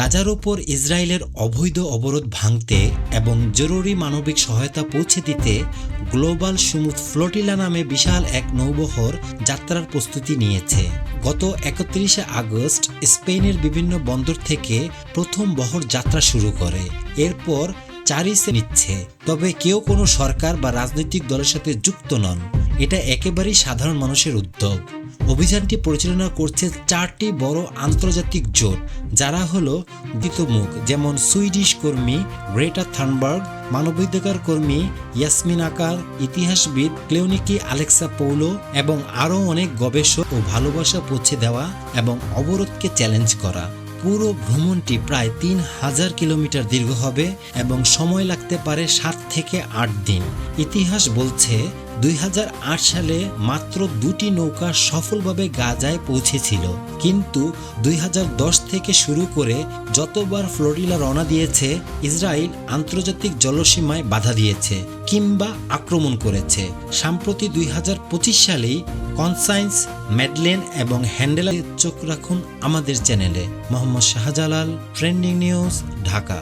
গাজার ওপর ইসরায়েলের অবৈধ অবরোধ ভাঙতে এবং জরুরি মানবিক সহায়তা পৌঁছে দিতে গ্লোবাল সুমুদ ফ্লোটিলা নামে বিশাল এক নৌবহর যাত্রার প্রস্তুতি নিয়েছে। গত একত্রিশে আগস্ট স্পেনের বিভিন্ন বন্দর থেকে প্রথম বহর যাত্রা শুরু করে। এরপর চারিসে নিচ্ছে। তবে কেউ কোনো সরকার বা রাজনৈতিক দলের সাথে যুক্ত নন। এটা একেবারেই সাধারণ মানুষের উদ্যোগ। অভিযানটি পরিচালনা করছে চারটি বড় আন্তর্জাতিক জোট, যারা হলো মুখ, যেমন সুইডিশ কর্মী গ্রেটা থানবার্গ মানবাধিকার কর্মী ইয়াসমিন আকার ইতিহাসবিদ ক্লেওনিকি আলেক্সা পৌলো এবং আরও অনেক গবেষক ও ভালোবাসা পৌঁছে দেওয়া এবং অবরোধকে চ্যালেঞ্জ করা। পুরো ভ্রমণটি প্রায় তিন হাজার কিলোমিটার দীর্ঘ হবে এবং সময় লাগতে পারে সাত থেকে আট দিন। ইতিহাস বলছে, দুই হাজার আট সালে মাত্র দুটি নৌকা সফলভাবে গাজায় পৌঁছেছিল। কিন্তু দুই হাজার দশ থেকে শুরু করে যতবার ফ্লোরিলা রওনা দিয়েছে, ইসরায়েল আন্তর্জাতিক জলসীমায় বাধা দিয়েছে কিংবা আক্রমণ করেছে। সাম্প্রতি দুই সালেই কনসাইন্স, ম্যাডলেন এবং হ্যান্ডেলার চোখ রাখুন আমাদের চ্যানেলে। Mohammad Shahjalal, trending news, Dhaka.